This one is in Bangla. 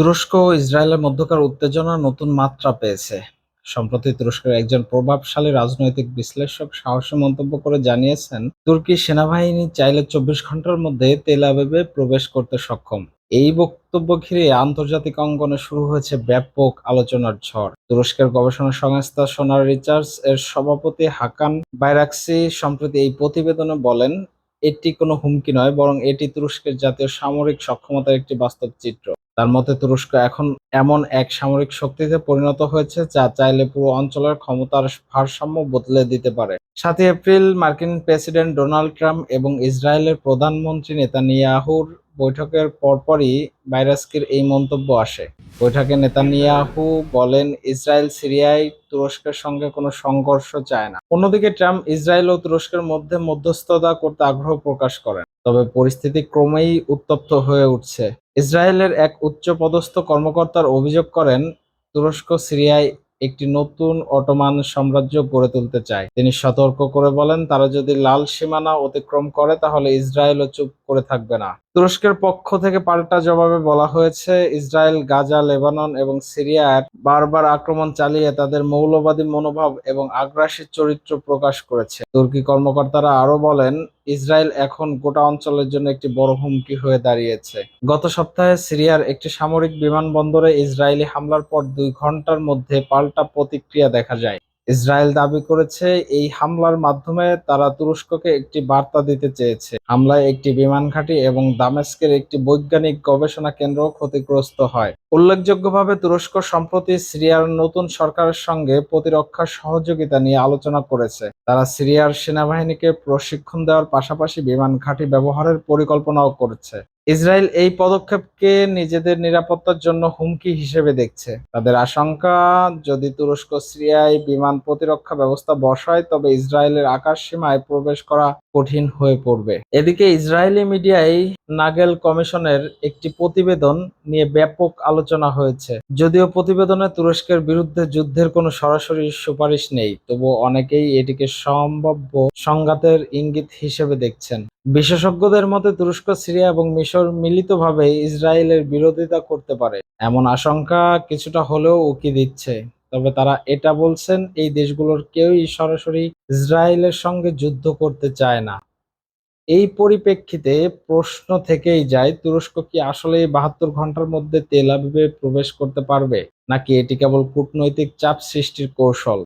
তুরস্ক ও ইসরায়েলের মধ্যকার উত্তেজনা নতুন মাত্রা পেয়েছে। সম্প্রতি তুরস্কের একজন প্রভাবশালী রাজনৈতিক বিশ্লেষক সাহসী মন্তব্য করে জানিয়েছেন, তুর্কি সেনাবাহিনী চাইলে চব্বিশ ঘণ্টার মধ্যে তেল আবিবে প্রবেশ করতে সক্ষম। এই বক্তব্য ঘিরে আন্তর্জাতিক অঙ্গনে শুরু হয়েছে ব্যাপক আলোচনার ঝড়। তুরস্কের গবেষণা সংস্থা সোনার রিচার্জ এর সভাপতি হাকান বাইরাক্সি সম্প্রতি এই প্রতিবেদনে বলেন, এটি কোনো হুমকি নয়, বরং এটি তুরস্কের জাতীয় সামরিক সক্ষমতার একটি বাস্তব চিত্র। তার মতে তুরস্ক এখন এমন এক সামরিক শক্তিতে পরিণত হয়েছে যা চাইলে পুরো অঞ্চলের ক্ষমতার ভারসাম্য বদলে দিতে পারে। সাতই এপ্রিল মার্কিন প্রেসিডেন্ট ডোনাল্ড ট্রাম্প এবং ইসরায়েলের প্রধানমন্ত্রী নেতানিয়াহুর বৈঠকের পরপরই বাইরাস্কির এই মন্তব্য আসে। বৈঠকে নেতানিয়াহু বলেন, ইসরায়েল সিরিয়ায় তুরস্কের সঙ্গে কোনো সংঘর্ষ চায় না। অন্যদিকে ট্রাম্প ইসরায়েল ও তুরস্কের মধ্যে মধ্যস্থতা করতে আগ্রহ প্রকাশ করেন। তবে পরিস্থিতি ক্রমেই উত্তপ্ত হয়ে উঠছে। ইসরায়েলের এক উচ্চপদস্থ কর্মকর্তার অভিযোগ করেন, তুরস্ক সিরিয়ায় একটি নতুন অটোমান সাম্রাজ্য গড়ে তুলতে চায়। তিনি সতর্ক করে বলেন, তারা যদি লাল সীমানা অতিক্রম করে, তাহলে ইসরায়েলও চুপ করে থাকবে না। তুরস্কের পক্ষ থেকে পাল্টা জবাবে বলা হয়েছে, ইসরায়েল, গাজা, লেবানন এবং সিরিয়ার বারবার আক্রমণ চালিয়ে তাদের মৌলবাদী মনোভাব এবং আগ্রাসী চরিত্র প্রকাশ করেছে। তুর্কি কর্মকর্তারা আরও বলেন, ইসরায়েল এখন গোটা অঞ্চলের জন্য একটি বড় হুমকি হয়ে দাঁড়িয়েছে। গত সপ্তাহে সিরিয়ার একটি সামরিক বিমানবন্দরে ইসরায়েলি হামলার পর দুই ঘণ্টার মধ্যে পাল্টা প্রতিক্রিয়া দেখা যায়। ইসরায়েল দাবি করেছে, এই হামলার মাধ্যমে তারা তুরস্ককে একটি বার্তা দিতে চেয়েছে। হামলায় একটি বিমান ঘাঁটি এবং দামেস্কের একটি বৈজ্ঞানিক গবেষণা কেন্দ্র ক্ষতিগ্রস্ত হয়। উল্লেখযোগ্যভাবে, তুরস্ক সম্প্রতি সিরিয়ার নতুন সরকারের সঙ্গে প্রতিরক্ষা সহযোগিতা নিয়ে আলোচনা করেছে। তারা সিরিয়ার সেনাবাহিনীকে প্রশিক্ষণ দেওয়ার পাশাপাশি বিমান ঘাঁটি ব্যবহারের পরিকল্পনাও করছে। ইসরায়েল এই পদক্ষেপকে নিজেদের নিরাপত্তার জন্য হুমকি হিসেবে দেখছে। তাদের আশঙ্কা, যদি তুরস্ক সিরিয়ায় বিমান প্রতিরক্ষা ব্যবস্থা বসায়, তবে ইসরায়েলের আকাশ সীমায় প্রবেশ করা কঠিন হয়ে পড়বে। এদিকে ইসরায়েলি মিডিয়ায় নাগেল কমিশনের একটি প্রতিবেদন নিয়ে ব্যাপক আলোচনা হয়েছে। যদিও প্রতিবেদনে তুরস্কের বিরুদ্ধে যুদ্ধের কোনো সরাসরি সুপারিশ নেই, তবু অনেকেই এটিকে সম্ভাব্য সংঘাতের ইঙ্গিত হিসেবে দেখছেন। বিশেষজ্ঞদের মতে, তুরস্ক, সিরিয়া এবং মিশর মিলিতভাবে ইসরায়েলের বিরোধিতা করতে পারে। এমন আশঙ্কা কিছুটা হলেও উকি দিচ্ছে। তবে তারা এটা বলছেন, এই দেশগুলোর কেউই সরাসরি ইসরায়েলের সঙ্গে যুদ্ধ করতে চায় না। এই পরিপ্রেক্ষিতে প্রশ্ন থেকেই যায়, তুরস্ক কি আসলে বাহাত্তর ঘণ্টার মধ্যে তেল আবিবে প্রবেশ করতে পারবে? নাকি এটি কেবল কূটনৈতিক চাপ সৃষ্টির কৌশল?